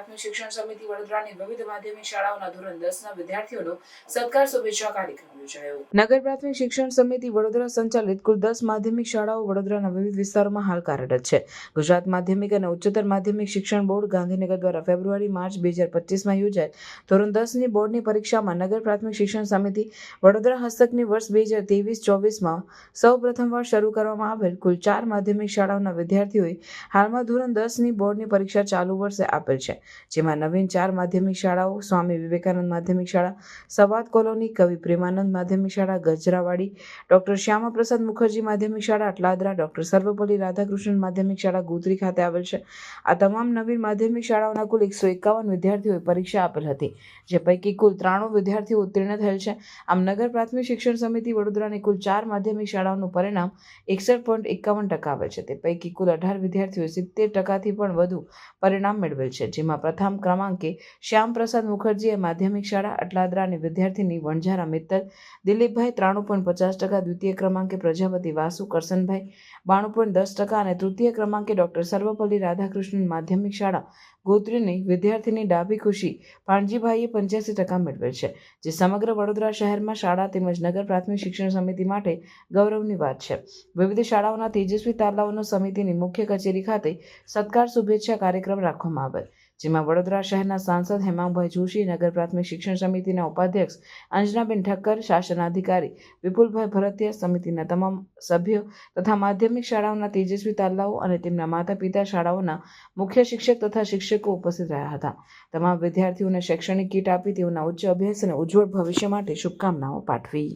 પ્રાથમિક શિક્ષણ સમિતિ વડોદરાની વિવિધ માધ્યમિક શાળાઓના ધોરણ દસના વિદ્યાર્થીઓનો સત્કાર શુભેચ્છા કાર્યક્રમ યોજાયો. નગર પ્રાથમિક શિક્ષણ સમિતિ વડોદરા સંચાલિત કુલ દસ માધ્યમિક શાળાઓ વડોદરાના વિવિધ વિસ્તારોમાં હાલ કાર્યરત છે. ગુજરાત માધ્યમિક અને ઉચ્ચતર માધ્યમિક શિક્ષણ બોર્ડ ગાંધીનગર દ્વારા ફેબ્રુઆરી, માર્ચ બે હજાર પચીસમાં યોજાયેલ ધોરણ દસની બોર્ડની પરીક્ષામાં નગર પ્રાથમિક શિક્ષણ સમિતિ વડોદરા હસ્તકની વર્ષ બે હજાર ત્રેવીસ, ચોવીસમાં સૌ પ્રથમવાર શરૂ કરવામાં આવેલ કુલ ચાર માધ્યમિક શાળાઓના વિદ્યાર્થીઓએ હાલમાં ધોરણ દસની બોર્ડની પરીક્ષા ચાલુ વર્ષે આપેલ છે, જેમાં નવીન ચાર માધ્યમિક શાળાઓ, સ્વામી વિવેકાનંદ માધ્યમિક શાળા, સવાદ કોલોની, કવિ પ્રેમાનંદ માધ્યમિક શાળા ગજરાવાડી. ડોક્ટર શ્યામાપ્રસાદ મુખર્જી માધ્યમિક શાળા અટલાદરા. ડોક્ટર સર્વપલ્લી રાધાકૃષ્ણન માધ્યમિક શાળા ગોત્રી ખાતે આવેલ છે. આ તમામ નવીન માધ્યમિક શાળાઓના કુલ એકસો એકાવન વિદ્યાર્થીઓએ પરીક્ષા આપેલ હતી, જે પૈકી કુલ ત્રાણું વિદ્યાર્થીઓ ઉત્તીર્ણ થયેલ છે. આમ નગર પ્રાથમિક શિક્ષણ સમિતિ વડોદરાની કુલ ચાર માધ્યમિક શાળાઓનું પરિણામ એકસઠ પોઈન્ટ એકાવન ટકા આવે છે. તે પૈકી કુલ અઢાર વિદ્યાર્થીઓએ સિત્તેર ટકાથી પણ વધુ પરિણામ મેળવેલ છે, જેમાં પ્રથમ ક્રમાંકે શ્યામપ્રસાદ મુખર્જીએ માધ્યમિક શાળા અટલાદરાની વિદ્યાર્થીની વણઝારા મિત્તલ દિલીપભાઈ ત્રાણું પોઈન્ટ પચાસ ટકા, દ્વિતીય ક્રમાંકે પ્રજાપતિ વાસુ કરસનભાઈ બાણું પોઈન્ટ દસ ટકા અને તૃતીય ક્રમાંકે ડોક્ટર સર્વપલ્લી રાધાકૃષ્ણન માધ્યમિક શાળા. ગોત્રીની વિદ્યાર્થીની ડાભી ખુશી પાણજીભાઈએ પંચ્યાસી ટકા મેળવેલ છે, જે સમગ્ર વડોદરા શહેરમાં શાળા તેમજ નગર પ્રાથમિક શિક્ષણ સમિતિ માટે ગૌરવની વાત છે. વિવિધ શાળાઓના તેજસ્વી તાલાઓનો સમિતિની મુખ્ય કચેરી ખાતે સત્કાર શુભેચ્છા કાર્યક્રમ રાખવામાં આવેલ. જેમાં વડોદરા શહેરના સાંસદ હેમાંગભાઈ જોશી, નગર પ્રાથમિક શિક્ષણ સમિતિના ઉપાધ્યક્ષ અંજનાબેન ઠક્કર, શાસનાધિકારી વિપુલભાઈ ભરતિયા સમિતિના તમામ સભ્યો તથા માધ્યમિક શાળાઓના તેજસ્વી તાલાઓ અને તેમના માતા પિતા શાળાઓના મુખ્ય શિક્ષક તથા શિક્ષકો ઉપસ્થિત રહ્યા હતા. તમામ વિદ્યાર્થીઓને શૈક્ષણિક કીટ આપી તેઓના ઉચ્ચ અભ્યાસ અને ઉજ્જવળ ભવિષ્ય માટે શુભકામનાઓ પાઠવી.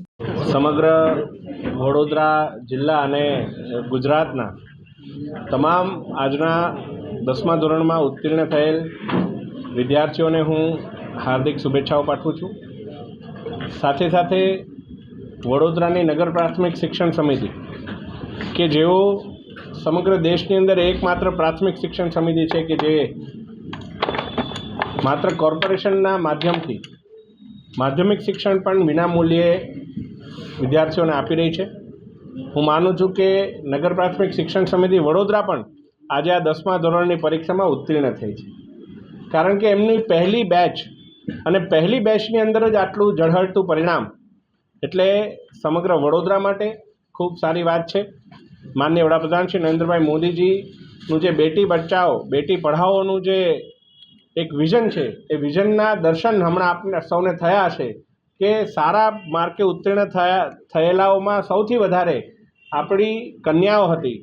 સમગ્ર વડોદરા જિલ્લા અને ગુજરાતના તમામ આજના દસમા ધોરણમાં ઉત્તીર્ણ થયેલ વિદ્યાર્થીઓને હું હાર્દિક શુભેચ્છાઓ પાઠવું છું. સાથે સાથે વડોદરાની નગર પ્રાથમિક શિક્ષણ સમિતિ, કે જેઓ સમગ્ર દેશની અંદર એકમાત્ર પ્રાથમિક શિક્ષણ સમિતિ છે કે જે માત્ર કોર્પોરેશનના માધ્યમથી માધ્યમિક શિક્ષણ પણ વિનામૂલ્યે વિદ્યાર્થીઓને આપી રહી છે. હું માનું છું કે નગર પ્રાથમિક શિક્ષણ સમિતિ વડોદરા પણ આજે આ દસમા ધોરણની પરીક્ષામાં ઉત્તીર્ણ થઈ છે. કારણ કે એમની પહેલી બેચ અને પહેલી બેચની અંદર જ આટલું ઝળહળતું પરિણામ, એટલે સમગ્ર વડોદરા માટે ખૂબ સારી વાત છે. માનનીય વડાપ્રધાન શ્રી નરેન્દ્રભાઈ મોદીજીનું જે બેટી બચાવો બેટી પઢાઓનું જે એક વિઝન છે, એ વિઝનના દર્શન હમણાં આપને સૌને થયા હશે કે સારા માર્કે ઉત્તીર્ણ થયા, થયેલાઓમાં સૌથી વધારે આપણી કન્યાઓ હતી.